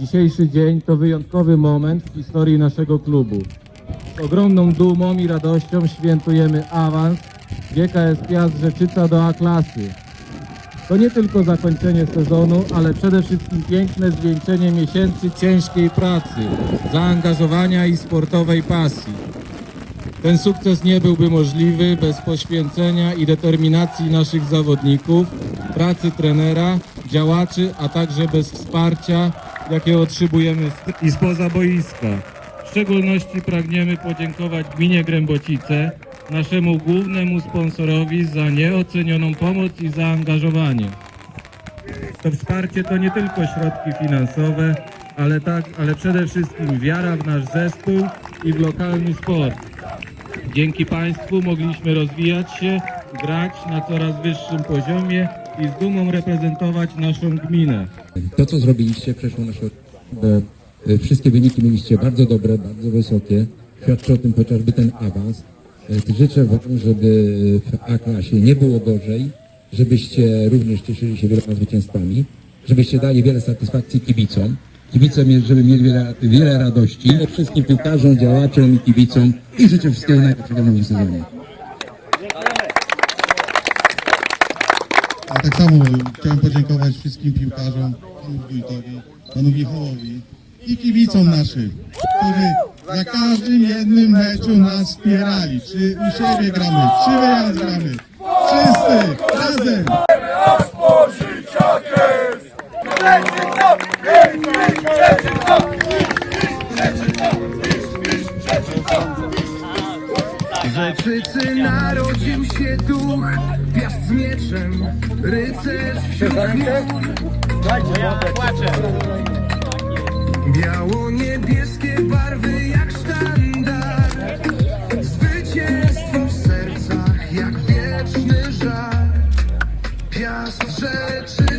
Dzisiejszy dzień to wyjątkowy moment w historii naszego klubu. Z ogromną dumą i radością świętujemy awans GKS Piast Rzeczyca do A-klasy. To nie tylko zakończenie sezonu, ale przede wszystkim piękne zwieńczenie miesięcy ciężkiej pracy, zaangażowania i sportowej pasji. Ten sukces nie byłby możliwy bez poświęcenia i determinacji naszych zawodników, pracy trenera, działaczy, a także bez wsparcia, jakie otrzymujemy z- i spoza boiska. W szczególności pragniemy podziękować gminie Grębocice, naszemu głównemu sponsorowi za nieocenioną pomoc i zaangażowanie. To wsparcie to nie tylko środki finansowe, ale, tak, ale przede wszystkim wiara w nasz zespół i w lokalny sport. Dzięki Państwu mogliśmy rozwijać się, grać na coraz wyższym poziomie i z dumą reprezentować naszą gminę. To, co zrobiliście, przeszło nasze bo y, wszystkie wyniki mieliście bardzo dobre, bardzo wysokie. Świadczy o tym chociażby ten awans. Y, Życzę Wam, żeby w A-klasie nie było gorzej, żebyście również cieszyli się wieloma zwycięstwami, żebyście dali wiele satysfakcji kibicom. Kibice, mie- żeby mieli wiele, wiele radości. Wszystkim piłkarzom, działaczom i kibicom i życzę wszystkiego najlepszego w nowym sezonie. A tak samo chciałem podziękować wszystkim piłkarzom, panu wójtowi, panu Michałowi i kibicom naszym, którzy za każdym jednym meczu nas wspierali. Czy u siebie gramy, czy wyjazd gramy. Wszyscy razem! W Rzeczycy narodził się duch, piast z mieczem, rycerz wśród chmur. Biało-niebieskie barwy jak sztandar, zwycięstwo w sercach jak wieczny żar. Piast kraj.